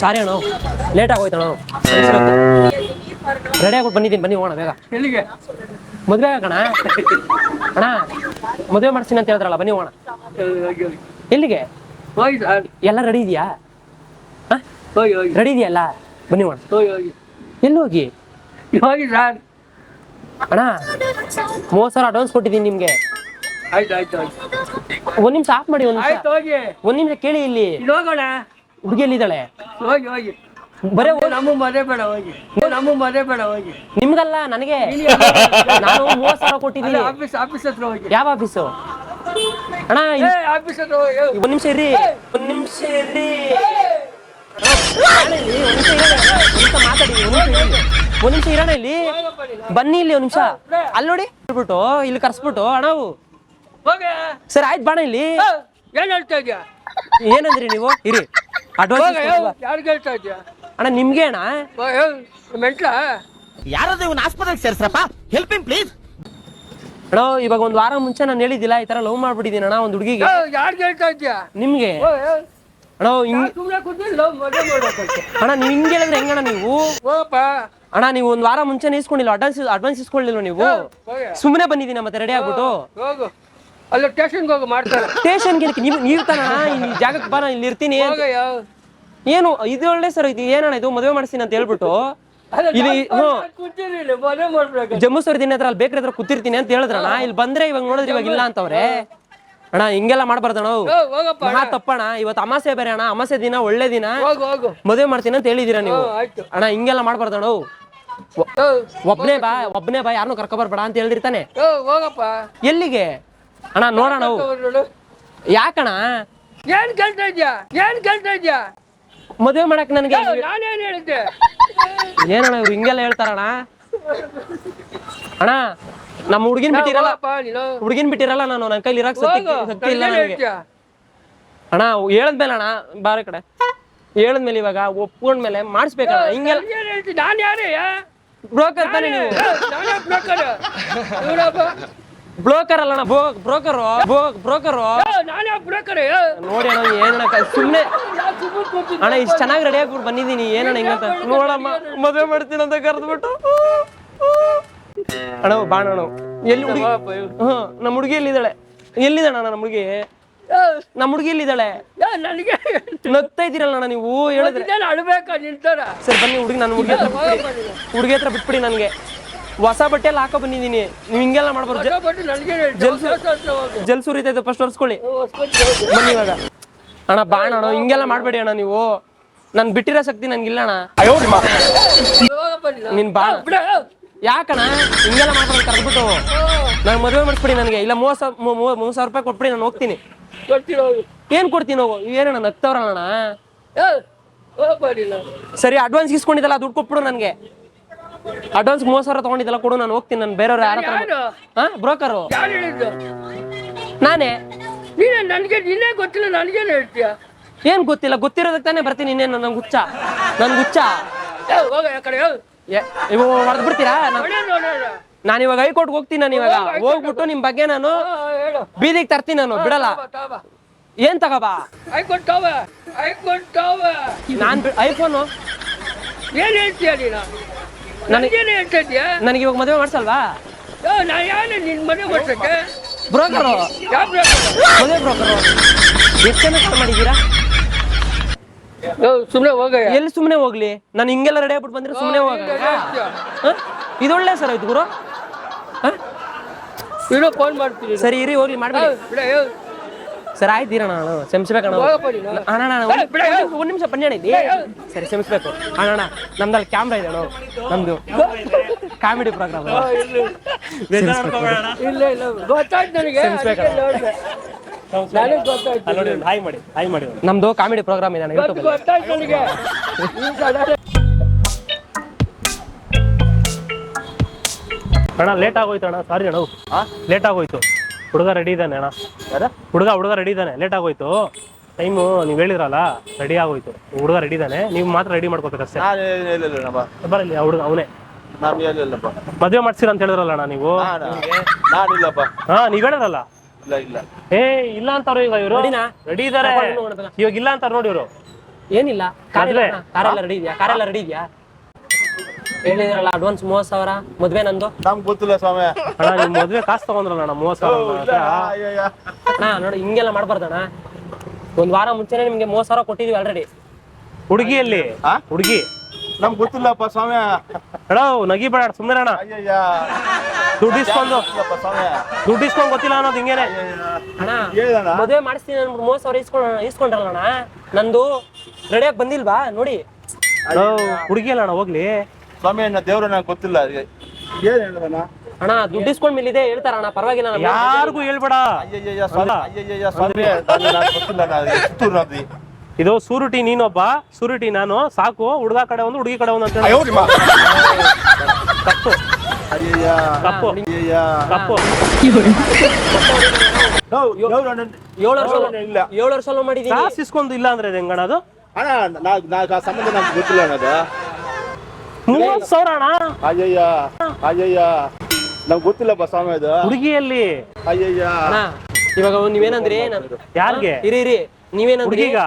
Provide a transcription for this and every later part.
ಸಾರಿ ಅಣ್ಣ. ಲೇಟ್ ಆಗೋಯ್ತು ಅಣ್ಣ ರೆಡಿ ಆಗ್ಬಿಟ್ಟು ಬಂದಿದ್ದೀನಿ. ಬನ್ನಿ ಹೋಗೋಣ ಬೇಗ. ಎಲ್ಲಿಗೆ? ಮದುವೆ ಆಗಣ. ಅಣ್ಣ ಮದುವೆ ಮಾಡ್ತೀನಿ ಅಂತ ಹೇಳಿದ್ರಲ್ಲ ಬನ್ನಿ ಹೋಗೋಣ. ಹೋಗಿ ಹೋಗಿ ಹೋಗಿ ಎಲ್ಲಿಗೆ ಎಲ್ಲ ರೆಡಿ ಇದೆಯಾ? ರೆಡಿ ಇದೆಯಲ್ಲ ಬನ್ನಿ ಹೋಗೋಣ. ಹೋಗಿ ಹೋಗಿ. ಎಲ್ಲಿ ಹೋಗಿ? ಹೋಗಿ ಸರ್ ಅಣ್ಣ ಮೂವತ್ತು ಸಾವಿರ ಅಡ್ವಾನ್ಸ್ ಕೊಟ್ಟಿದ್ದೀನಿ ನಿಮಗೆ. ಆಯ್ತು ಆಯ್ತು ಒಂದ್ ನಿಮಿಷ ಆಫ್ ಮಾಡಿ ಒಂದ್ ನಿಮಿಷ. ಒಂದ್ ನಿಮಿಷ ಕೇಳಿ ಇಲ್ಲಿ. ಹೋಗೋಣ. ಹುಡುಗಿ ಎಲ್ಲಿದ್ದಾಳೆ ಹೋಗಿ ಹೋಗಿ. ಬರೇ ನಮ್ಮ ಮನೆ ಬೇಡ ಹೋಗಿ. ನಮ್ಮ ಮನೆ ಬೇಡ ಹೋಗಿ. ನಿಮ್ಗಲ್ಲ ನನಗೆ? ನಾನು ಮೂವತ್ತು ಸಾವಿರ ಕೊಟ್ಟಿದ್ದೀನಿ. ಆಫೀಸ್ ಆಫೀಸ್ ಹತ್ರ ಹೋಗಿ. ಯಾವ ಆಫೀಸು? ಅಣ್ಣ ಏ ಆಫೀಸ್ ಹತ್ರ ಹೋಗಿ ಒಂದ್ ನಿಮಿಷ ಇರ್ರಿ ಒಂದ್ ನಿಮಿಷ ಇರ್ರಿ. ಅಣ್ಣ, ಇಲ್ಲಿ ಒಂದ್ ನಿಮಿಷ ಇರೋಣ. ಒಂದ್ ನಿಮಿಷ ಮಾತಾಡಿ ಒಂದ್ ನಿಮಿಷ ಇರಿ. ಒಂದ್ ನಿಮಿಷ ಇರೋಣ ಇಲ್ಲಿ. ಬನ್ನಿ ಇಲ್ಲಿ ಒಂದ್ ನಿಮಿಷ. ಅಲ್ಲಿ ನೋಡಿ. ಬಿಟ್ಟು ಇಲ್ಲಿ ಕರ್ಸ್ಬಿಟ್ಟು ಅಣ್ಣ ಹೋಗಿ. ಸರಿ ಆಯ್ತು ಬಾಣ ಇಲ್ಲಿ. ಏನ್ ಹೇಳ್ತಾ ಇದ್ಯಾ? ಏನಂದ್ರಿ ನೀವು? ಇರಿ. ಅಡ್ವಾನ್ಸ್ ಯಾರು ಯಾರಿಗೆ ಹೇಳ್ತಾ ಇದ್ಯಾ? ಅಣ್ಣ ನಿಮ್ಗೆ ಅಣ್ಣ? ಮೆಂಟ್ಲ ಯಾರಾದ್ರೂ ಇವನ್ ಆಸ್ಪತ್ರೆಗೆ ಸೇರ್ಸ್ರಪ್ಪ? ಹೆಲ್ಪ್ ಹಿಮ್ ಪ್ಲೀಸ್ ಅಣ್ಣ ಇವಾಗ ಒಂದ್ ವಾರ ಮುಂಚೆ ನಾನು ಹೇಳಿದ್ದಿಲ್ಲ ಈ ತರ ಲವ್ ಮಾಡ್ಬಿಟ್ಟಿದ್ದೀನಿ ಅಣ್ಣ ಒಂದ್ ಹುಡುಗಿಗೆ. ಇದ್ಯಾ? ನಿಮ್ಗೆ? ಅಣ್ಣ ಹಿಂಗ್ ಸುಮ್ಮನೆ ಕೂತ್ಕೊಂಡು ಲವ್ ಮದುವೆ ಮಾಡ್ಬೇಕಂತೆ? ಅಣ್ಣ ನೀವು ಹಿಂಗೆ ಹೇಳಿದ್ರೆ ಹೆಂಗಣ್ಣ ನೀವು? ಅಣ್ಣ ನೀವು ಒಂದ್ ವಾರ ಮುಂಚೆ ಇಸ್ಕೊಂಡಿಲ್ಲ ಅಡ್ವಾನ್ಸ್ ಅಡ್ವಾನ್ಸ್ ಇಸ್ಕೊಳ್ಳಿಲ್ಲ ನೀವು? ಹೋಗಿ ಸುಮ್ಮನೆ ಬಂದಿದ್ದೀನಿ ಮತ್ತೆ ರೆಡಿ ಆಗ್ಬಿಟ್ಟು? ಹೋಗು. ಅಲ್ಲಿ ಸ್ಟೇಷನ್ಗೆ ಹೋಗು ಮಾಡ್ತಾರೆ. ಸ್ಟೇಷನ್ಗೆ ನೀವು ನೀವು ತಾನ ಇಲ್ಲಿ ಜಾಗಕ್ಕೆ ಬಾ ನಾನು ಇಲ್ಲಿ ಇರ್ತೀನಿ ಹೋಗಯ್ಯ. ಏನು ಇದು ಒಳ್ಳೆ ಸರ್ ಇದು ಏನಣ್ಣ ಇದು ಮದುವೆ ಮಾಡಿಸ್ತೀನಿ ಅಂತ ಹೇಳ್ಬಿಟ್ಟು? ಇಲ್ಲಿ ಹ್ಞೂ. ಕೂತಿರಿ ಇಲ್ಲಿ ಮದುವೆ ಮಾಡ್ಬೇಕು ಜಮ್ಮು ಸರ್ ದಿನ ಹತ್ರ ಅಲ್ಲಿ ಬೇಕ್ರಿ ಹತ್ರ ಕೂತಿರ್ತೀನಿ ಅಂತ ಹೇಳಿದ್ರಣ್ಣ ಇಲ್ಲಿ ಬಂದ್ರೆ ಇವಾಗ ನೋಡಿದ್ರೆ ಇವಾಗ ಇಲ್ಲ ಅಂತವ್ರೆ. ಅಣ್ಣ ಹಿಂಗೆಲ್ಲ ಮಾಡ್ಬಾರ್ದಣ್ಣ ಅವು. ಹೋಗಪ್ಪ ಮಹಾ ತಪ್ಪಣ್ಣ. ಇವತ್ತು ಅಮಾಸೆ ಬೇರೆ ಅಣ್ಣ. ಅಮಾಸೆ ದಿನ ಒಳ್ಳೆ ದಿನ. ಹೋಗು ಹೋಗು. ಮದುವೆ ಮಾಡ್ತೀನಿ ಅಂತ ಹೇಳಿದೀರಾ ನೀವು? ಹ್ಞೂ ಆಯ್ತು. ಅಣ್ಣ ಹಿಂಗೆಲ್ಲ ಮಾಡ್ಬಾರ್ದಣ್ಣ ಅವು. ಹೋ, ಒಬ್ನೇ ಬಾ ಒಬ್ನೇ ಬಾ ಯಾರನ್ನೂ ಕರ್ಕೊಬರ್ಬೇಡ ಅಂತ ಹೇಳಿರ್ತಾನೆ ಹೋಗಪ್ಪ. ಎಲ್ಲಿಗೆ? ಅಣ್ಣ ನೋಡೋಣ ಅವು. ಹೋಗು ನೋಡು. ಯಾಕಣ ಏನ್ ಕೇಳ್ತಾ ಇದ್ಯಾ? ಏನ್ ಕೇಳ್ತಾ ಇದ್ಯಾ? ಮದುವೆ ಮಾಡಕ್ ನನಗೆ ನಾನೇನ್ ಹೇಳಿದ್ದೆ? ಏನಣ್ಣ ಇವ್ರು ಹಿಂಗೆಲ್ಲ ಹೇಳ್ತಾರಣ್ಣ? ಅಣ್ಣ ನಮ್ಮ ಹುಡುಗಿನ ಬಿಟ್ಟಿರಲ್ಲ? ಹುಡುಗಿನ ಬಿಟ್ಟಿರಲ್ಲ ನಾನು ನನ್ನ ಕೈಲಿ ಇರಕ್ ಶಕ್ತಿ ಇಲ್ಲ ನನಗೆ. ಅಣ್ಣ ಹೇಳದ್ಮೇಲೆ ಅಣ್ಣ ಬಾರಿ ಕಡೆ. ಹೇಳದ್ಮೇಲೆ ಇವಾಗ ಒಪ್ಕೊಂಡ್ಮೇಲೆ ಮಾಡಿಸ್ಬೇಕಣ್ಣ. ಹಿಂಗೆಲ್ಲ ನಾನು ಯಾರೇ? ಬ್ರೋಕರ್ ತಾನೇ ನೀವು. ಬ್ರೋಕರ್? ಬ್ರೋಕರ್ ಅಲ್ಲಣ್ಣ ಬ್ರೋಕರ್ ಬ್ರೋಕರು. ನಾನೇ ಬ್ರೋಕರ್? ನೋಡಿ ಅಣ್ಣ ಏನಣ್ಣ ಸುಮ್ಮನೆ ಅಣ್ಣ ಇಷ್ಟು ಚೆನ್ನಾಗಿ ರೆಡಿ ಆಗ್ಬಿಟ್ಟು ಬಂದಿದ್ದೀನಿ ಏನಣ್ಣ ಹಿಂಗಂತ. ನೋಡಮ್ಮ ಮದುವೆ ಮಾಡ್ತೀನಿ ಅಂತ ಕರೆದ್ಬಿಟ್ಟು. ಅಣ್ಣ ಬಾಣ ಅಣ್ಣ ಎಲ್ಲಿ ಹುಡುಗಿ ಹ್ಮ್ ನಮ್ಮ ಹುಡುಗಿ ಎಲ್ಲಿದ್ದಾಳೆ? ಎಲ್ಲಿದ್ದಾಣ ನಮ್ಮ ಹುಡುಗಿ? ನಮ್ಮ ಹುಡುಗಿ ಎಲ್ಲಿದ್ದಾಳೆ? ನನಗೆ ನಗ್ತಾ ಇದ್ದೀರಲ್ಲ ಅಣ್ಣ ನೀವು ಹೇಳಿದ್ರೆ ಅಳ್ಬೇಕಾ ನಿಂತಾರ? ಸರ್ ಬನ್ನಿ ಹುಡುಗಿ ನನ್ನ ಹುಡುಗಿ ಹತ್ರ ಹುಡುಗಿ ಹತ್ರ ಬಿಟ್ಬಿಡಿ ನನಗೆ. ಹೊಸ ಬಟ್ಟೆ ಎಲ್ಲ ಹಾಕೋ ಬಂದಿದ್ದೀನಿ. ನೀವು ಹಿಂಗೆಲ್ಲ ಮಾಡ್ಬಾರ್ದು. ಜಲ್ಸೂರ್ ಇದೆ ಫಸ್ಟ್ ಒರೆಸ್ಕೊಳ್ಳಿ. ಬನ್ನಿ ಇವಾಗ. ಅಣ್ಣ ಬಾಣ ಅಣ್ಣ ಹಿಂಗೆಲ್ಲ ಮಾಡಬೇಡಿ ಅಣ್ಣ ನೀವು. ನನ್ ಬಿಟ್ಟಿರೋ ಶಕ್ತಿ ನನ್ಗಿಲ್ಲ ಅಣ್ಣ. ನೀನ್. ಬಾ. ಯಾಕಣ್ಣ? ಹಿಂಗೆಲ್ಲ ಮಾಡ್ಬಾರ್ದು ಕರೆದ್ಬಿಟ್ಟು. ನಾನು ಮದುವೆ ಮಾಡಿಸ್ಬಿಡಿ ನನಗೆ. ಇಲ್ಲ ಮೂವತ್ತು ಸಾವಿರ ಮೂವತ್ತು ಸಾವಿರ ರೂಪಾಯಿ ಕೊಟ್ಬಿಡಿ ನಾನು ಹೋಗ್ತೀನಿ. ಏನ್ ಕೊಡ್ತೀನಿ ಹೋಗು? ಏನಣ್ಣ ನಗ್ತವ್ರಣ್ಣ ಸರಿ ಅಡ್ವಾನ್ಸ್ ಇಸ್ಕೊಂಡಿದ್ದಲ್ಲ ದುಡ್ಡು ಕೊಟ್ಬಿಡು ನನಗೆ. ಅಡ್ವಾನ್ಸ್ ಮೂವತ್ತು ಸಾವಿರ ತಗೊಂಡಿದ್ದೆಲ್ಲ ಕೊಡು ನಾನು ಹೋಗ್ತೀನಿ. ನಾನು ಬೇರೆಯವ್ರು ಯಾರ ಹತ್ರ ಯಾರು? ಹಾ ಬ್ರೋಕರು. ಯಾರು ಹೇಳಿದ್ದು? ನಾನೇ. ನೀನೇ ನನಗೆ ನಿನ್ನೆ ಗೊತ್ತಿಲ್ಲ ನನಗೇನು ಹೇಳ್ತೀಯ? ಏನ್ ಗೊತ್ತಿಲ್ಲ ಗೊತ್ತಿರೋದಕ್ಕೆ ತಾನೇ ಬರ್ತೀನಿ ಇನ್ನೇನು ನನ್ ಹುಚ್ಚ. ನನ್ ಹುಚ್ಚ. ಏ, ಹೋಗ ಆ ಕಡೆ ಹೋಗು. ಏ, ಇವು ಹೊಡೆದ್ ಬಿಡ್ತೀರಾ? ನಾನಿವಾಗ ನೋಡೋಣ ನಾನು ಇವಾಗ ಹೈಕೋರ್ಟ್ ಹೋಗ್ತೀನಿ ನಾನು ಇವಾಗ. ಹೋಗ್ಬಿಟ್ಟು ನಿಮ್ ಬಗ್ಗೆ ನಾನು ಹೇಳು. ಬೀದಿಗೆ ತರ್ತೀನಿ ನಾನು ಬಿಡಲ್ಲ. ತಾವ ಏನ್ ತಗೋಬಾ? ಐಕೊಂಡ್ ತಾವ ಐಕೊಂಡ್ ತಾವ ನಾನ್ ಐಫೋನು. ಏನ್ ಹೇಳ್ತೀಯ ನೀನು? ನನಗೇನು ಹೇಳ್ತಾ ಇದೆಯಾ ನನಗೆ ಇವಾಗ ಮದುವೆ ಮಾಡ್ಸಲ್ವಾ? ನಾ ಯಾರು ನಿನ್ನ ಮದುವೆ ಮಾಡ್ಸಕ್ಕೆ? ಬ್ರೋಕರು. ಯಾವ ಮದುವೆ ಬ್ರೋಕರು. ಎಷ್ಟು ಜನ ಕಾಲ್ ಮಾಡಿದ್ದೀರಾ? ಸುಮ್ನೆ ಹೋಗ ಎಲ್ಲಿ ಸುಮ್ಮನೆ ಹೋಗ್ಲಿ? ನಾನು ಹಿಂಗೆಲ್ಲ ರೆಡಿ ಆಗ್ಬಿಟ್ಟು ಬಂದ್ರೆ ಸುಮ್ಮನೆ ಹೋಗ ಇದೊಳ್ಳೆ ಸರ್ ಆಯ್ತು ಗುರು. ಹ? ಫೋನ್ ಮಾಡ್ತೀನಿ. ಸರಿ ಇರಿ ಹೋಗ್ಲಿ ಮಾಡ್ಬೇಕು ಬಿಡ ಏ, ಸರಿ ಆಯ್ತು ಇರೋಣ ಅಣ್ಣ ಕ್ಷಮಿಸ್ಬೇಕಣ್ಣ ಹೋಗಪ್ಪ ಅಣ್ಣ ಬಿಡ, ನಿಮಿಷ ಅಣ್ಣ ಸರಿ ಕ್ಷಮಿಸ್ಬೇಕು. ಅಣ್ಣ ಅಣ್ಣ ನಮ್ದಲ್ಲಿ ಕ್ಯಾಮ್ರಾ ಇದೆ ಅಣ್ಣ. ನಮ್ದು ಕಾಮಿಡಿ ಪ್ರೋಗ್ರಾಮ್ ಇಲ್ಲ ಇಲ್ಲ. ಗೊತ್ತಾಯ್ತು ನನಗೆ. ನಮ್ದು ಕಾಮಿಡಿ ಪ್ರೋಗ್ರಾಮ್ ಇದೆ ಅಣ್ಣ ಲೇಟ್ ಆಗೋಯ್ತು ಅಣ್ಣ. ಸಾರಿ ಅಣ್ಣ. ಲೇಟ್ ಆಗೋಯ್ತು. ಹುಡುಗ ರೆಡಿ ಇದ್ದಾನೆ ಅಣ್ಣ. ಹುಡುಗ ಹುಡುಗ ರೆಡಿ ಇದ್ದಾನೆ. ಲೇಟ್ ಆಗೋಯ್ತು. ಟೈಮು ನೀವು ಹೇಳಿರಲ್ಲ ರೆಡಿ ಆಗೋಯ್ತು. ಹುಡುಗ ರೆಡಿ ಇದ್ದಾನೆ. ನೀವು ಮಾತ್ರ ರೆಡಿ ಮಾಡ್ಕೋಬೇಕಷ್ಟೇ ನಾನು ಬರಲಿ ಆ ಹುಡುಗ ಅವನೇ. ನಾನು ಮಾಡ್ಸಿರ ಮದುವೆ ಮಾಡ್ತೀರ ಅಂತ ಹೇಳಿದ್ರಲ್ಲ ಅಣ್ಣ ನೀವು? ನಾನಿಲ್ಲಪ್ಪ ಹಾ ನೀವ್ ಹೇಳಿರಲ್ಲ ಇಲ್ಲ ಇಲ್ಲ. ಏ ಇಲ್ಲ ಅಂತಾರ ಈಗ ಇವರು. ರೆಡಿನಾ? ರೆಡಿ ಇದಾರೆ. ಹೋಗೋಣ. ಇವಾಗ ಇಲ್ಲ ಅಂತಾರ ನೋಡಿ ಇವರು. ಏನಿಲ್ಲ. ಕಾರ್ ಕಾರೆಲ್ಲ ರೆಡಿ ಇದೆಯಾ? ಕಾರೆಲ್ಲ ರೆಡಿ ಇದೆಯಾ? ಹೇಳಿದ್ರಲ್ಲ ಅಡ್ವಾನ್ಸ್ ಮೂವತ್ ಸಾವಿರ ಮದ್ವೆ ನಂದು? ನಮ್ಗೆ ಗೊತ್ತಿಲ್ಲ ಸ್ವಾಮಿ. ಅಣ್ಣ ನಿಮ್ ಮದ್ವೆ ಕಾಸು ತಗೊಂಡ್ರಲ್ಲ ಅಣ್ಣ ಮೂವತ್ ಸಾವಿರ. ಅಣ್ಣ ನೋಡಿ ಹಿಂಗೆಲ್ಲ ಮಾಡ್ಬಾರ್ದಣ್ಣ. ಒಂದ್ ವಾರ ಮುಂಚೆನೆ ನಿಮ್ಗೆ ಮೂವತ್ ಸಾವಿರ ಕೊಟ್ಟಿದೀವಿ ಆಲ್ರೆಡಿ ಹುಡುಗಿಯಲ್ಲಿ ಆ? ಹುಡುಗಿ. ನಮ್ಗೆ ಗೊತ್ತಿಲ್ಲಪ್ಪ ಸ್ವಾಮಿ. ಅಣ್ಣ ನಗಿ ಬೇಡ ಸುಮ್ಮನೆ ಅಣ್ಣ. ಅಯ್ಯಯ್ಯ. ದುಡ್ಡು ಇಸ್ಕೊಂಡು. ಗೊತ್ತಿಲ್ಲಪ್ಪ ಸ್ವಾಮಿ. ದುಡ್ಡು ಇಸ್ಕೊಂಡು ಗೊತ್ತಿಲ್ಲ ಅನ್ನೋದು ಹಿಂಗೇನೆ. ಅಣ್ಣ ಮದುವೆ ಮಾಡಿಸ್ತೀನಿ ಅನ್ಬಿಟ್ಟು ಮೂವತ್ ಸಾವಿರ ಇಸ್ಕೊಂಡ್ ಇಸ್ಕೊಂಡ್ರಲ್ಲಣ್ಣ. ನಂದು ರೆಡಿಯಾಗಿ ಬಂದಿಲ್ವಾ? ನೋಡಿ. ಹುಡುಗಿ ಅಲ್ಲ ಅಣ್ಣ ಹೋಗ್ಲಿ. ಸ್ವಾಮಿ ನನ್ನ ದೇವ್ರ ನಂಗೆ ಗೊತ್ತಿಲ್ಲ. ಏನ್ ಹೇಳಿದಣ್ಣ ಅಣ್ಣ ದುಡ್ಡು ಇಸ್ಕೊಂಡ್ ಮೇಲಿದೆ ಹೇಳ್ತಾರಣ್ಣ ಪರವಾಗಿಲ್ಲ ನಮ್ಗೆ. ಯಾರಿಗೂ ಹೇಳ್ಬೇಡ. ಅಯ್ಯಯ್ಯ ಸ್ವಾಮಿ ಅಯ್ಯಯ್ಯ ಸ್ವಾಮಿ ನಾನು ಗೊತ್ತಿಲ್ಲ ನಾನು ಚಿತ್ತೂರು ನದಿ ಇದು ಸೂರುಟಿ ನೀನೊಬ್ಬ ಸೂರುಟಿ ನಾನು ಸಾಕು ಹುಡುಗ ಕಡೆ ಒಂದು ಹುಡುಗಿ ಕಡೆ ಒಂದು ಅಂತ ಹೇಳಿ. ತಪ್ಪು. ಅಯ್ಯಯ್ಯ ತಪ್ಪು. ಅಯ್ಯಯ್ಯ. ತಪ್ಪು. ನೋ, ದೇವ್ರು ನನ್ನ- ಏಳು ವರ್ಷ ಇಲ್ಲ. ಏಳು ವರ್ಷ ಮಾಡಿದೀನಿ. ಕಾಸು ಇಸ್ಕೊಂಡು ಇಲ್ಲ ಅಂದ್ರೆ ಹೆಂಗಣ ಅದು? ಅಣ್ಣ ನಾ ನಾ ಆ ಸಂಬಂಧ ನಮ್ಗೆ ಗೊತ್ತಿಲ್ಲ ಅನ್ನೋದು ಮೂವತ್ ಸಾವಿರ ಅಣ್ಣ? ಅಯ್ಯಯ್ಯ ಅಯ್ಯಯ್ಯ. ನಮ್ಗೆ ಗೊತ್ತಿಲ್ಲಪ್ಪ ಸ್ವಾಮಿ ಅದು ಹುಡುಗಿಯಲ್ಲಿ. ಅಯ್ಯಯ್ಯ. ಅಣ್ಣ ಇವಾಗ ನೀವೇನಂದ್ರಿ? ಯಾರಿಗೆ? ಇರಿ ಇರಿ. ನೀವೇನಂದ್ರಿ? ಹುಡುಗಿಗ.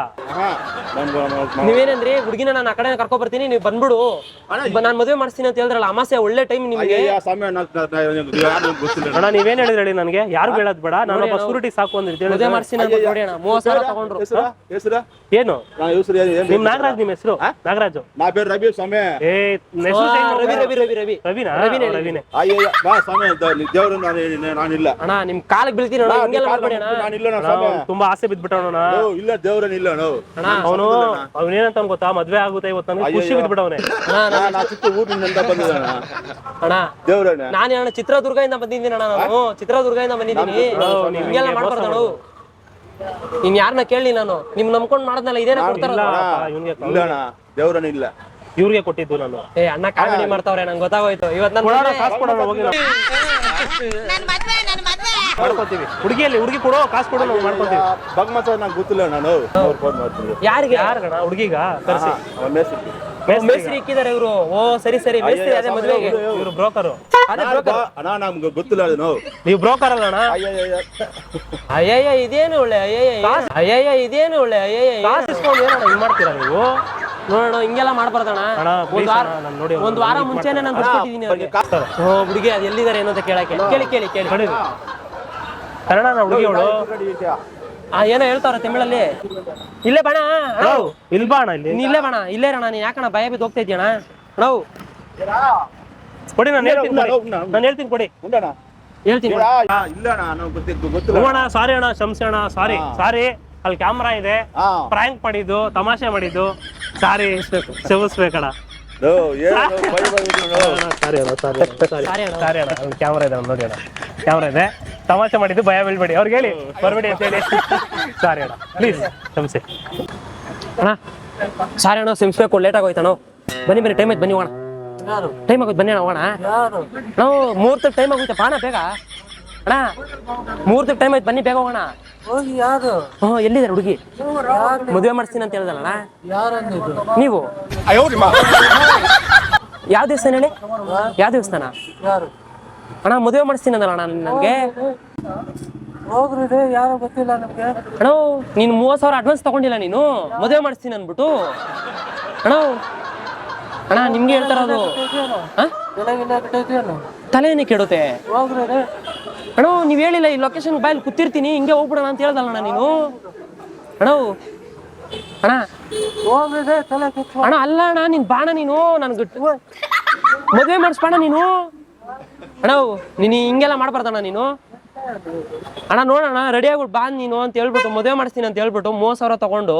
ನೀವೇನಂದ್ರಿ? ಹುಡುಗಿನ ನಾನು ಆ ಕಡೆ ಕರ್ಕೊ ಬರ್ತೀನಿ ನೀವು ಬಂದ್ಬಿಡು. ನಾನು ನಾನ್ ಮದುವೆ ಮಾಡಿಸ್ತೀನಿ ಅಂತ ಹೇಳಿದ್ರಲ್ಲ ಅಮಾಸೆ ಒಳ್ಳೆ ಟೈಮ್ ನಿಮಗೆ. ಅಣ್ಣ ನೀವೇನ್ ಹೇಳಿದ್ರಿ ಹೇಳಿ ನನಗೆ? ಯಾರು ಹೇಳೋದ್ ಬೇಡ ನಾನು ಒಬ್ಬ ಸೂರಿಟಿ ಸಾಕು ಅಂದ್ರೆ ಮದುವೆ ಮಾಡಿಸ್ತೀನಿ ಅಂತ ನೋಡಿ ಅಣ್ಣ ಮೂವತ್ ಸಾವಿರ ತಗೊಂಡ್ರು. ಹೆಸರು? ಹೆಸರು? ಏನು? ನಿಮ್ ನಾಗರಾಜ್ ನಿಮ್ ಹೆಸರು? ನಾಗರಾಜು. ನಾ ಬೇರೆ ರವಿ ಸ್ವಾಮಿ. ಏ ಹೆಸರು ರವಿ ರವಿ ರವಿ ರವಿ. ರವಿನಾ? ರವಿನೇ ರವಿನೇ. ಅಯ್ಯಯ್ಯ ನಾ ಸ್ವಾಮಿ ದೇವರು ನಾನು ನಾನಿಲ್ಲ. ಅಣ್ಣ ನಿಮ್ ಕಾಲಿಗೆ ಬೀಳ್ತೀನಿ ಅಣ್ಣ ಹಿಂಗೆಲ್ಲ ಮಾಡ್ಬೇಡಿ ಅಣ್ಣ. ನಾನಿಲ್ಲ ತುಂಬಾ ಆಸೆ ಬಿದ್ಬಿಟ್ಟವನ ನೋ, ಇಲ್ಲ ದೇವ್ರನ್ ಇಲ್ಲ ಅವನು ಅವನೇನಂತ ಅವ್ನ್ ಗೊತ್ತಾ? ಮದ್ವೆ ಆಗುತ್ತೆ ಇವತ್ತು ನನಗೆ ಖುಷಿ ಅಣ್ಣ ನಾ ಊರಿನಿಂದ ಬಂದಿದ್ದಾನ ಅಣ್ಣ. ದೇವ್ರಣ್ಣ ನಾನು ಅಣ್ಣ ಚಿತ್ರದುರ್ಗದಿಂದ ಬಂದಿದ್ದೀನಿ ಅಣ್ಣ ನಾನು. ಚಿತ್ರದುರ್ಗದಿಂದ ಬಂದಿದ್ದೀನಿ. ನೀನ್ ಯಾರನ್ನ ಕೇಳಿ ನಾನು. ನಿಮ್ ನಂಬ್ಕೊಂಡ್ ಮಾಡದ್ನಲ್ಲ ಇದೇನ ಕೊಡ್ತಾರಲ್ಲ? ಇಲ್ಲ ಅಣ್ಣ. ದೇವ್ರನ್ ಇಲ್ಲ. ಇವ್ರಿಗೆ ಕೊಟ್ಟಿದ್ದು ನಾನು. ಏ ಅಣ್ಣ ಕಾಮಿಡಿ ಮಾಡ್ತಾವ್ರೆ ನಂಗೆ ಗೊತ್ತಾಗೋಯ್ತು. ಇವತ್ತು ಕೊಡೋಣ ನಾನು ಕಾಸು ಕೊಡೋಣ ಹೋಗಿ ಮಾಡ್ಕೊತೀವಿ. ಹುಡುಗಿಯಲ್ಲಿ ಹುಡುಗಿ ಕೊಡೋ ಕಾಸು ಕೊಡು ನಾವು ಮಾಡ್ಕೊತೀವಿ. ಮಾತ್ರ ನಂಗೆ ಗೊತ್ತಿಲ್ಲ ನಾನು. ಅವ್ರು ಫೋನ್ ಮಾಡ್ತೀನಿ ಯಾರಿಗೆ? ಯಾರ್ಗಣ ಹುಡುಗಿಗ? ಕರ್ಸಿ. ಮೇಸ್ತ್ರಿ. ಇಕ್ಕಿದ್ದಾರೆ ಇಕ್ಕಿದಾರೆ ಇವರು. ಓ ಸರಿ ಸರಿ. ಮೇಸ್ತ್ರಿ ಅದೇ ಮದುವೆಗೆ. ಇವರು ಬ್ರೋಕರ್. ಅದೇ ಬ್ರೋಕರ್. ಅಣ್ಣ ನಮ್ಗೆ ಗೊತ್ತಿಲ್ಲ ಅದು ನಾವು ನೀವು ಬ್ರೋಕರ್ ಅಲ್ಲ ಅಣ್ಣ ಅಯ್ಯಯ್ಯ ಅಯ್ಯಯ್ಯ ಇದೇನು ಒಳ್ಳೆ ಅಯ್ಯಯ್ಯ ಅಯ್ಯಯ್ಯ ಇದೇನು ಒಳ್ಳೆ ಅಯ್ಯಯ್ಯ ಕಾಸು ಇಸ್ಕೊಂಡು ಏನಣ್ಣ ಹಿಂಗ್ ಮಾಡ್ತೀರಾ ನೀವು? ನೋಡೋಣ ಹಿಂಗೆಲ್ಲ ಮಾಡ್ಬಾರ್ದಣ್ಣ. ಅಣ್ಣ ಒಂದ್ ವಾರ ಒಂದ್ ವಾರ ಮುಂಚೆನೆ ನಾನು ಕೊಟ್ಟಿದ್ದೀನಿ ಅವ್ರಿಗೆ. ಓ ಹುಡುಗಿ ಅದು ಎಲ್ಲಿದ್ದಾರೆ ಏನೋ ಅಂತ ಕೇಳಕ್ಕೆ ಕೇಳಿ ಕೇಳಿ ಕೇಳಿ. ಕನ್ನಡ ಹುಡುಗಿ ಅವಳು. ಆ ಏನೋ ಹೇಳ್ತಾವ್ರ ತಮಿಳಲ್ಲಿ. ಇಲ್ಲೇ ಬಣ ಇಲ್ ಬಾ ಇಲ್ಲಿ. ಇಲ್ಲೇ ಬಣ ಇಲ್ಲೇ ಅಣ್ಣ ನೀನ್ ಯಾಕಣ್ಣ ಭಯ ಬಿದ್ದು ಹೋಗ್ತಾ ಅಣ್ಣ ನಾವು ಕೊಡಿ ನಾನು ಹೇಳ್ತೀನಿ. ನಾನು ಹೇಳ್ತೀನಿ ಕೊಡಿ. ಹೇಳ್ತೀನಿ ಸಾರಿ ಅಣ್ಣ ಕ್ಷಮಿಸಿ ಅಣ್ಣ ಸಾರಿ ಸಾರಿ. ಅಲ್ಲಿ ಕ್ಯಾಮ್ರಾ ಇದೆ. ಪ್ರ್ಯಾಂಕ್ ಪ್ರಾಂಕ್ ಮಾಡಿದ್ದು ತಮಾಷೆ ಮಾಡಿದ್ದು. Sorry no. ಸಾರಿ ಅಣ್ಣ ಸಾರಿ ಸಾರಿ ಸಾರಿ ಅಣ್ಣ ಸಾರಿ ಅಣ್ಣ. ಅಲ್ಲಿ ಕ್ಯಾಮ್ರಾ ಇದೆ ನೋಡಿ ಅಣ್ಣ. ಕ್ಯಾಮ್ರಾ ಇದೆ. ತಮಾಷೆ ಮಾಡಿದ್ದು ಭಯ ಬೀಳ್ಬೇಡಿ. ಅವ್ರಿಗೆ ಹೇಳಿ ಬರಬೇಡಿ ಅಂತ ಹೇಳಿ. ಸಾರಿ ಅಣ್ಣ. ಪ್ಲೀಸ್ ಕ್ಷಮಿಸಿ. ಅಣ್ಣ. ಸಾರಿ ಅಣ್ಣ ಸಿಮ್ಸ್ಬೇಕು ಲೇಟ್ ಆಗೋಯ್ತು ನಾವು ಬನ್ನಿ ಬನ್ನಿ ಟೈಮ್ ಆಯ್ತು ಬನ್ನಿ ಹೋಗೋಣ. ಟೈಮ್ ಆಗೋಯ್ತು ಬನ್ನಿ ಅಣ್ಣ ಹೋಗೋಣ ನಾವು ಮೂರ್ತ ಟೈಮ್ ಆಗುತ್ತೆ ಪಾಣ ಬೇಗ. ಅಣ್ಣ ಮುಹೂರ್ತಕ್ಕೆ ಟೈಮ್ ಆಯ್ತು ಬನ್ನಿ ಬೇಗ ಹೋಗೋಣ. ಹ್ಞೂ ಎಲ್ಲಿದ್ದಾರೆ ಹುಡುಗಿ? ಮದುವೆ ಮಾಡಿಸ್ತೀನಿ ಅಂತ ಹೇಳ್ದಲ್ಲ ನೀವು? ಯಾವ ದೇವಸ್ಥಾನ ಹೇಳಿ? ಯಾವ ದೇವಸ್ಥಾನ? ಅಣ್ಣ ಮದುವೆ ಮಾಡಿಸ್ತೀನಿ ಅಂದಲ್ಲ ಅಣ್ಣ ನನಗೆ? ಯಾರೋ ಗೊತ್ತಿಲ್ಲ ನಮ್ಗೆ. ಅಣ್ಣ ನೀನು ಮೂವತ್ತು ಸಾವಿರ ಅಡ್ವಾನ್ಸ್ ತಗೊಂಡಿಲ್ಲ ನೀನು? ಮದುವೆ ಮಾಡಿಸ್ತೀನಿ ಅಂದ್ಬಿಟ್ಟು. ಅಣ್ಣ ಅಣ್ಣ ನಿಮ್ಗೆ ಹೇಳ್ತಾರದು ತಲೆ ಕೆಡುತ್ತೆ ಹೋಗ್ರಿ ಅಣ್ಣ, ನೀವು ಹೇಳಿಲ್ಲ, ಈ ಲೊಕೇಶನ್ ಬಾಯಲ್ಲಿ ಕೂತಿರ್ತೀನಿ, ಹಿಂಗೆ ಹೋಗ್ಬಿಡೋಣ ಅಂತ ಹೇಳ್ದಲ್ಲ ನೀನು. ಅಣ್ಣ ಅಣ್ಣ. ಅಣ್ಣ, ಅಲ್ಲ ಅಣ್ಣ, ನೀನ್ ಬಾಣ ನೀನು, ನನ್ಗೆ ಮದುವೆ ಮಾಡಿಸ್ಬಾಣ ನೀನು. ಅಣ್ಣ ನೀನು ಹಿಂಗೆಲ್ಲ ಮಾಡ್ಬಾರ್ದಣ್ಣ ನೀನು. ಅಣ್ಣ ನೋಡೋಣ ರೆಡಿ ಆಗ್ಬಿಟ್ಟು ಬಾ ನೀನು ಅಂತ ಹೇಳ್ಬಿಟ್ಟು, ಮದುವೆ ಮಾಡಿಸ್ತೀನಿ ಅಂತ ಹೇಳ್ಬಿಟ್ಟು ಮೂವತ್ತು ಸಾವಿರ ತಗೊಂಡು,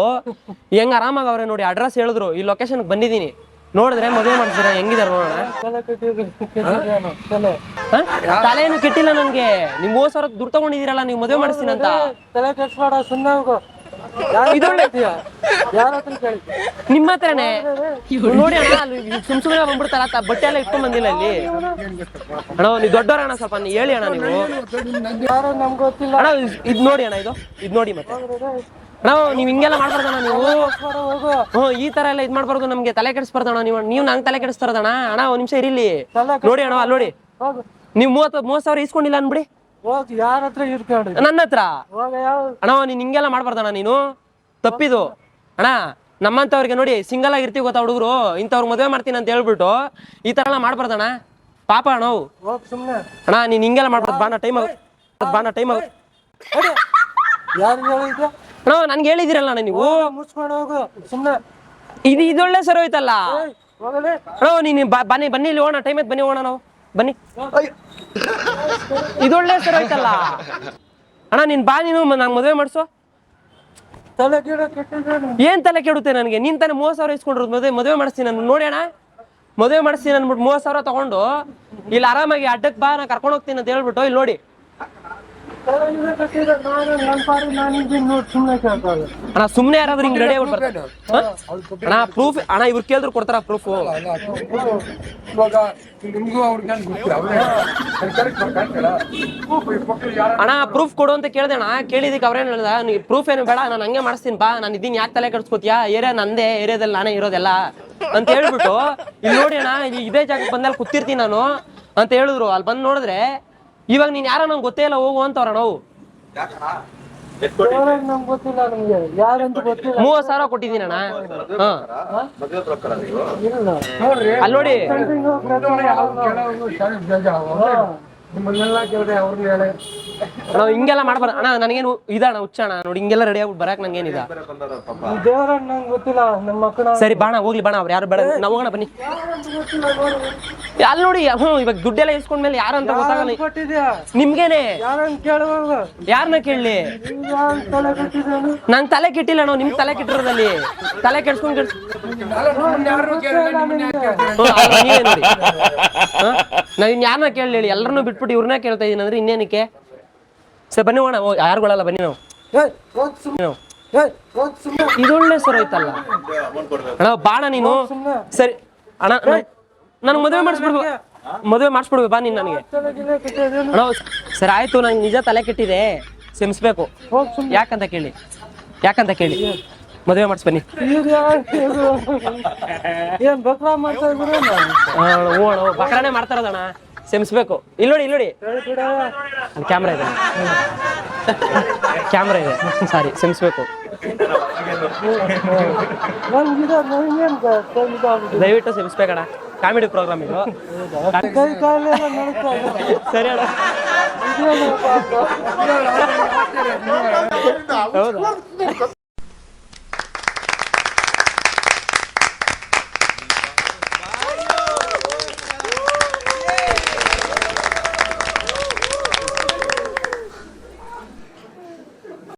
ಹೆಂಗ್ ಆರಾಮಾಗಿ ನೋಡಿ ಅಡ್ರೆಸ್ ಹೇಳಿದ್ರು, ಈ ಲೊಕೇಶನ್ಗೆ ಬಂದಿದ್ದೀನಿ. ನೋಡಿದ್ರೆ ಮದುವೆ ಮಾಡ್ತೀರಾ? ಹೆಂಗಿದಾರ ನೋಡೋಣ ತಲೆ ಕಟ್ಟಿದ್ದೇನು ತಲೆ ಹ? ತಲೆ ಏನು ಕೆಟ್ಟಿಲ್ಲ ನನ್ಗೆ. ನಿಮ್ ಮೂವತ್ ಸಾವಿರ ದುಡ್ಡು ತಗೊಂಡಿದ್ದೀರಲ್ಲ ನೀವು ಮದುವೆ ಮಾಡಿಸ್ತೀನಿ ಅಂತ. ತಲೆ ಸುಮ್ಮನೆ ಹೋಗು. ಹತ್ರ ಕೇಳಿ ನಿಮ್ಮ ಹತ್ರನೇ? ನೋಡಿ ಅಣ್ಣ ಅಲ್ಲಿ ಸುಮ್ ಸುಮ್ಮನೆ ಬಂದ್ಬಿಡ್ತಾರ ಬಟ್ಟೆ ಎಲ್ಲ ಇಟ್ಕೊಂಡ್ ಬಂದಿಲ್ಲ ಅಲ್ಲಿ. ಅಣ್ಣ ನೀವು ದೊಡ್ಡವ್ರ ಅಣ್ಣ ಸ್ವಲ್ಪ ನೀವು ಹೇಳಿ ಅಣ್ಣ ನೀವು. ಅಣ್ಣ ಇದ್ ನೋಡಿ ಅಣ್ಣ ಇದು. ಇದ್ ನೋಡಿ ಮತ್ತೆ. ಅಣ್ಣ ನೀವ್ ಹಿಂಗೆಲ್ಲ ಮಾಡ್ಬಾರ್ದಣ ನೀವು. ಹ್ಞೂ ಈ ತರ ಎಲ್ಲ ಇದ್ ಮಾಡ್ಬಾರ್ದು ನಮ್ಗೆ. ತಲೆ ಕೆಡಿಸ್ಬಾರ್ದಣ ನೀವು. ನೀವು ನಂಗೆ ತಲೆ ಕೆಡಿಸ್ತಾರದಣ್ಣ ಅಣ್ಣ ಒಂದ್ ನಿಮಿಷ ಇರಲಿ. ನೋಡಿ ಅಣ್ಣ ಅಲ್ಲಿ ನೋಡಿ. ನೀವು ಮೂವತ್ತು ಮೂವತ್ ಸಾವಿರ ಇಸ್ಕೊಂಡಿಲ್ಲ ಅನ್ಬಿಡಿ. ಹೋಗಿ ಯಾರ ಹತ್ರ ನನ್ನ ಹತ್ರ? ಅಣ್ಣ ನೀನ್ ಹಿಂಗೆಲ್ಲ ಮಾಡ್ಬಾರ್ದಣ ನೀನು. ತಪ್ಪಿದು. ಅಣ್ಣ ನಮ್ಮಂತವ್ರಿಗೆ ನೋಡಿ ಸಿಂಗಲ್ ಆಗಿರ್ತೀವಿ ಗೊತ್ತಾ ಹುಡುಗರು? ಇಂಥವ್ರು ಮದುವೆ ಮಾಡ್ತೀನಿ ಅಂತ ಹೇಳ್ಬಿಟ್ಟು ಈ ತರ ಎಲ್ಲ ಮಾಡ್ಬಾರ್ದಣ್ಣ. ಪಾಪ ಅಣ್ಣ ಸುಮ್ನೆ. ಅಣ್ಣ ನೀನ್ ಹಿಂಗೆಲ್ಲ ಮಾಡ್ಬಾರ್ದು. ಬಾಣ ಟೈಮ್ ಬಾಣ ಟೈಮ್ ಯಾರು ಹೇಳಿದ್ರು ಅಣ್ಣ ನನ್ಗೆ ಹೇಳಿದಿರಲ್ಲ ಅಣ್ಣ ನೀವು? ಮುಚ್ಕೊಂಡು ಹೋಗು. ಸುಮ್ಮನೆ ಇದು ಇದೊಳ್ಳೆ ಸರ್ ಹೋಯ್ತಲ್ಲ? ಅಣ್ಣ ನೀನು ಬನ್ನಿ ಬನ್ನಿ ಇಲ್ಲಿ ಹೋಣ ಟೈಮ್ ಆಯ್ತು ಬನ್ನಿ ಹೋಣ ನಾವು. ಬನ್ನಿ. ಇದೊಳ್ಳೆ ಸರ್ ಹೋಯ್ತಲ್ಲ? ಅಣ್ಣ ನೀನ್ ಬಾ ನೀನು ನಂಗೆ ಮದುವೆ ಮಾಡಿಸು. ಏನ್ ತಲೆ ಕೆಡುತ್ತೆ ನನಗೆ? ನೀನ್ ತಾನೇ ಮೂವತ್ ಸಾವಿರ ಇಸ್ಕೊಂಡ್ರು ಮದುವೆ ಮದುವೆ ಮಾಡಿಸ್ತೀನಿ ನಾನು ನೋಡಿ ಅಣ್ಣ. ಮದುವೆ ಮಾಡಿಸ್ತೀನಿ ಅನ್ಬಿಟ್ಟು ಮೂವತ್ ಸಾವಿರ ತಗೊಂಡು ಇಲ್ಲಿ ಆರಾಮಾಗಿ ಅಡ್ಡಕ್ಕೆ ಬಾ ನಾ ಕರ್ಕೊಂಡು ಹೋಗ್ತೀನಿ ಅಂತ ಹೇಳ್ಬಿಟ್ಟು ಇಲ್ಲಿ ನೋಡಿ. ಅಣ್ಣ, ಸುಮ್ನೆ ಯಾರಾದ್ರೂ ಹಿಂಗ್ ರೆಡಿ ಆಗ್ಬಿಟ್ಟು ಅಣ್ಣ ಪ್ರೂಫ್ ಅಣ್ಣ, ಇವ್ರು ಕೇಳಿದ್ರು ಕೊಡ್ತಾರ ಪ್ರೂಫ್ ಅಣ್ಣ ಪ್ರೂಫ್ ಕೊಡು ಅಂತ ಕೇಳ್ದೆ ಅಣ್ಣ. ಕೇಳಿದಕ್ಕೆ ಅವ್ರೇನ್ ಹೇಳ್ದ? ನೀ ಪ್ರೂಫ್ ಏನು ಬೇಡ, ನಾನು ಹಂಗೆ ಮಾಡಿಸ್ತೀನಿ, ಬಾ. ನಾನು ಇದೀನಿ ಯಾಕೆ ತಲೆ ಕೆಡ್ಸ್ಕೊತೀಯಾ? ಏರಿಯಾ ನಂದೇ, ಏರಿಯಾದಲ್ಲಿ ನಾನೇ ಇರೋದೆಲ್ಲ ಅಂತ ಹೇಳ್ಬಿಟ್ಟು, ಇಲ್ಲಿ ನೋಡಿ ಅಣ್ಣ ಇದೇ ಜಾಗಕ್ಕೆ ಬಂದಲ್ಲಿ ಕೂತಿರ್ತೀನಿ ನಾನು ಅಂತ ಹೇಳಿದ್ರು. ಅಲ್ಲಿ ಬಂದು ನೋಡಿದ್ರೆ ಇವಾಗ ನೀನ್ ಯಾರ ನಂಗೆ ಗೊತ್ತೇ ಇಲ್ಲ ಹೋಗು ಅಂತವ್ರ ನಾವು ನಮ್ಗೆ ಗೊತ್ತಿಲ್ಲ ನಮ್ಗೆ? ಯಾರಂತ ಗೊತ್ತಿಲ್ಲ. ಮೂವತ್ ಸಾವಿರ ಕೊಟ್ಟಿದ್ದೀನಿ ಅಣ್ಣ. ಹಾ. ಇಲ್ಲ. ನೋಡ್ರಿ. ಅಲ್ಲಿ ನೋಡಿ. ನಿಮ್ಮನ್ನೆಲ್ಲ ಕೇಳ್ರಿ ಅವ್ರನ್ನ ಹೇಳಿ. ನಾವು ಹಿಂಗೆಲ್ಲ ಮಾಡ್ಬಾರ್ದು. ಅಣ್ಣ ನನಗೇನು ಇದಣ್ಣ ಹುಚ್ಚ ನೋಡಿ ಹಿಂಗೆಲ್ಲ ರೆಡಿ ಆಗ್ಬಿಟ್ಟು ಬರಕ್ ನಂಗೇನಿದ. ನಂಗೆ ಗೊತ್ತಿಲ್ಲ ನಮ್ಮ ಮಕ್ಕಳ ಸರಿ ಬಾಣ ಹೋಗ್ಲಿ ಬಾಣ ಅವ್ರು. ಯಾರು ಬೇಡ. ನಾವು ಹೋಗೋಣ ಬನ್ನಿ. ಗೊತ್ತಿಲ್ಲ ಅಲ್ಲಿ ನೋಡಿ ಹ್ಞೂ ಇವಾಗ ದುಡ್ಡೆಲ್ಲ ಇಸ್ಕೊಂಡ್ಮೇಲೆ ಯಾರಂತ ಗೊತ್ತಾಗಲ್ಲ. ಕೊಟ್ಟಿದ್ಯಾ? ನಿಮ್ಗೇನೆ. ಯಾರನ್ನ ಕೇಳುವಾಗ ಯಾರನ್ನ ಕೇಳಲಿ? ಯಾರು ತಲೆ ಕಟ್ಟಿದ್ದಾನು? ನನ್ ತಲೆ ಕೆಟ್ಟಿಲ್ಲ ನಾವು ನಿಮ್ ತಲೆ ಕೆಟ್ಟಿರೋದಲ್ಲಿ ತಲೆ ಕೆಡ್ಸ್ಕೊಂಡ್ ಕೆಡ್ಸ್? ನಾವ್ ಇನ್ ಯಾರನ್ನ ಕೇಳಲಿ ಹೇಳಿ ಎಲ್ಲರನ್ನೂ ಬಿಟ್ಬಿಟ್ಟು ಇವ್ರನ್ನ ಕೇಳ್ತಾ ಇದೀನಿ ಅಂದ್ರೆ ಇನ್ನೇನಕ್ಕೆ? ಸರ್ ಬನ್ನಿ ಹೋಣ ಯಾರುಗಳಲ್ಲ ಬನ್ನಿ ನಾವು. ನಾವು ಇದೊಳ್ಳೆ ಸರ್ ಆಯ್ತಲ್ಲ ಅಣ್ಣ ಬಾಣ ನೀನು. ಸರಿ ಅಣ್ಣ ನನಗೆ ಮದುವೆ ಮಾಡಿಸ್ಬಿಡ್ಬೇಕು ಮದುವೆ ಮಾಡಿಸ್ಬಿಡ್ಬೇಕು ಬಾ ನೀನು ನನಗೆ. ಅಣ್ಣ ಸರಿ ಆಯ್ತು ನಂಗೆ ನಿಜ ತಲೆ ಕೆಟ್ಟಿದೆ. ಸಿಮ್ಸ್ಬೇಕು ಯಾಕಂತ ಕೇಳಿ? ಯಾಕಂತ ಕೇಳಿ? ಮದುವೆ ಮಾಡಿಸ್ ಬನ್ನಿ. ಈಗ ಯಾರು ಏನ್ ಬಕ್ರಾ ಮಾಡ್ತಾ ಬಕ್ರಾನೆ ಮಾಡ್ತಾ ಕ್ಷಮಿಸ್ಬೇಕು ಇಲ್ಲಿ ನೋಡಿ ಇಲ್ಲಿ ನೋಡಿ. ಕ್ಯಾಮ್ರಾ ಇದೆ. ಕ್ಯಾಮ್ರಾ ಇದೆ. ಸಾರಿ ಕ್ಷಮಿಸ್ಬೇಕು ನನ್ಗಿದ ನನಗೇನ್ ಕೈ ದಯವಿಟ್ಟು ಸೆಮ್ಸ್ಬೇಕಡ ಕಾಮಿಡಿ ಪ್ರೋಗ್ರಾಮ್ ಇದು. ಸರಿ ಅಣ್ಣ?